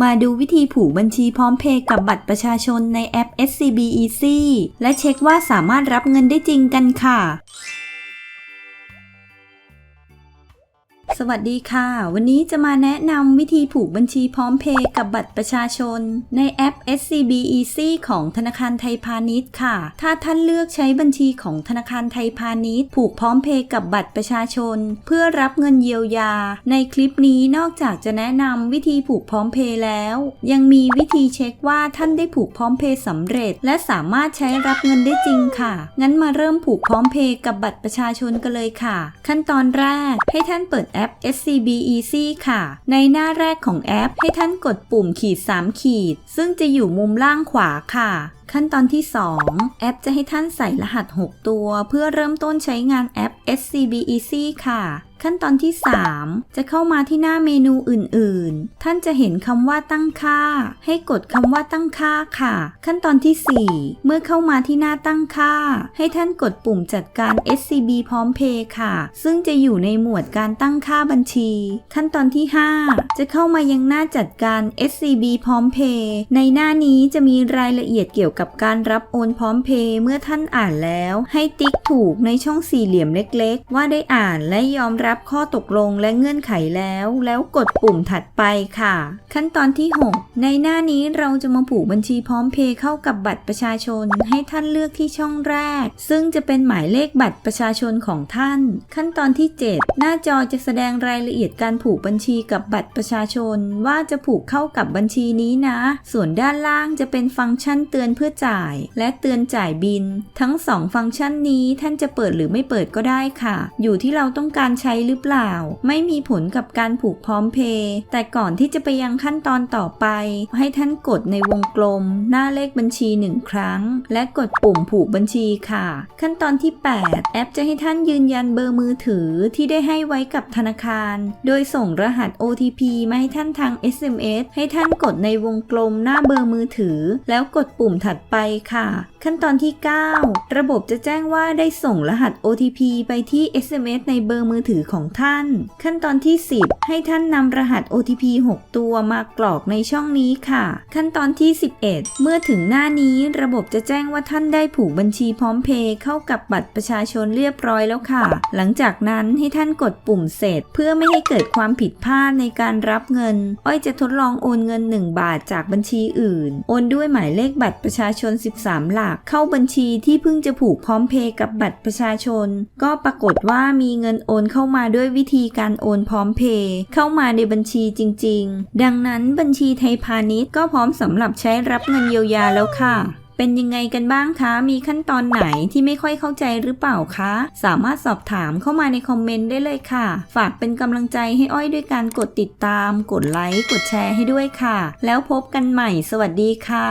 มาดูวิธีผูกบัญชีพร้อมเพย์กับบัตรประชาชนในแอป SCB Easy และเช็คว่าสามารถรับเงินได้จริงกันค่ะ สวัสดีค่ะ วันนี้จะมาแนะนำวิธีผูกบัญชีพร้อมเพย์กับบัตรประชาชน ในแอป SCB Easy ของธนาคารไทยพาณิชย์ค่ะ ถ้าท่านเลือกใช้บัญชีของธนาคารไทยพาณิชย์ ผูกพร้อมเพย์กับบัตรประชาชน เพื่อรับเงินเยียวยา ในคลิปนี้นอกจากจะแนะนำวิธีผูกพร้อมเพย์แล้ว ยังมีวิธีเช็คว่าท่านได้ผูกพร้อมเพย์สำเร็จ และสามารถใช้รับเงินได้จริงค่ะ งั้นมาเริ่มผูกพร้อมเพย์กับบัตรประชาชนกันเลยค่ะ ขั้นตอนแรกให้ท่านเปิดแอปป SCB Easy ค่ะ ในหน้าแรกของแอปให้ท่านกดปุ่มขีด 3 ขีด ซึ่งจะอยู่มุมล่างขวาค่ะขั้นตอนที่ 2 แอปจะให้ท่านใส่รหัส 6 ตัว เพื่อเริ่มต้นใช้งานแอป SCB Easy ค่ะ ขั้นตอนที่ 3 จะเข้ามาที่หน้าเมนูอื่นๆ ท่านจะเห็นคำว่าตั้งค่า ให้กดคำว่าตั้งค่าค่ะ ขั้นตอนที่ 4 เมื่อเข้ามาที่หน้าตั้งค่า ให้ท่านกดปุ่มจัดการ SCB พร้อมเพย์ค่ะ ซึ่งจะอยู่ในหมวดการตั้งค่าบัญชี ขั้นตอนที่ 5 จะเข้ามายังหน้าจัดการ SCB พร้อมเพย์ในหน้านี้จะมีรายละเอียดเกี่ยวกับการรับโอนพร้อมเพย์เมื่อท่านอ่านแล้ว ให้ติ๊กถูกในช่องสี่เหลี่ยมเล็ก ๆ ว่าได้อ่านและยอมรับับข้อตกลงและเงื่อนไขแล้ว แล้วกดปุ่มถัดไปค่ะ ขั้นตอนที่ 6 ในหน้านี้เราจะมาผูกบัญชีพร้อมเพย์เข้ากับบัตรประชาชน ให้ท่านเลือกที่ช่องแรก ซึ่งจะเป็นหมายเลขบัตรประชาชนของท่าน ขั้นตอนที่ 7 หน้าจอจะแสดงรายละเอียดการผูกบัญชีกับบัตรประชาชน ว่าจะผูกเข้ากับบัญชีนี้นะ ส่วนด้านล่างจะเป็นฟังก์ชันเตือนเพื่อจ่าย และเตือนจ่ายบิน ทั้ง 2 ฟังก์ชันนี้ท่านจะเปิดหรือไม่เปิดก็ได้ค่ะ อยู่ที่เราต้องการใช้หรือเปล่า ไม่มีผลกับการผูกพร้อมเพย์แต่ก่อนที่จะไปยังขั้นตอนต่อไป ให้ท่านกดในวงกลม หน้าเลขบัญชีหนึ่งครั้ง และกดปุ่มผูกบัญชีค่ะ ขั้นตอนที่ 8 แอปจะให้ท่านยืนยันเบอร์มือถือที่ได้ให้ไว้กับธนาคาร โดยส่งรหัส OTP มาให้ท่านทาง SMS ให้ท่านกดในวงกลมหน้าเบอร์มือถือ แล้วกดปุ่มถัดไปค่ะ ขั้นตอนที่ 9 ระบบจะแจ้งว่าได้ส่งรหัส OTP ไปที่ SMS ในเบอร์มือถือของท่าน ขั้นตอนที่ 10 ให้ท่านนำรหัส OTP 6 ตัวมากรอกในช่องนี้ค่ะ ขั้นตอนที่ 11 เมื่อถึงหน้านี้ระบบจะแจ้งว่าท่านได้ผูกบัญชีพร้อมเพย์เข้ากับบัตรประชาชนเรียบร้อยแล้วค่ะ หลังจากนั้นให้ท่านกดปุ่มเสร็จ เพื่อไม่ให้เกิดความผิดพลาดในการรับเงิน อ้อยจะทดลองโอนเงิน 1 บาทจากบัญชีอื่น โอนด้วยหมายเลขบัตรประชาชน 13 หลักกเข้าบัญชีที่เพิ่งจะผูกพร้อมเพย์กับบัตรประชาชน ก็ปรากฏว่ามีเงินโอนเข้ามาด้วยวิธีการโอนพร้อมเพย์เข้ามาในบัญชีจริง ๆ ดังนั้นบัญชีไทยพาณิชย์ก็พร้อมสำหรับใช้รับเงินเยียวยาแล้วค่ะเป็นยังไงกันบ้างคะ มีขั้นตอนไหนที่ไม่ค่อยเข้าใจหรือเปล่าคะ สามารถสอบถามเข้ามาในคอมเมนต์ได้เลยค่ะ ฝากเป็นกำลังใจให้อ้อยด้วยการกดติดตาม กดไลค์ กดแชร์ให้ด้วยค่ะ แล้วพบกันใหม่ สวัสดีค่ะ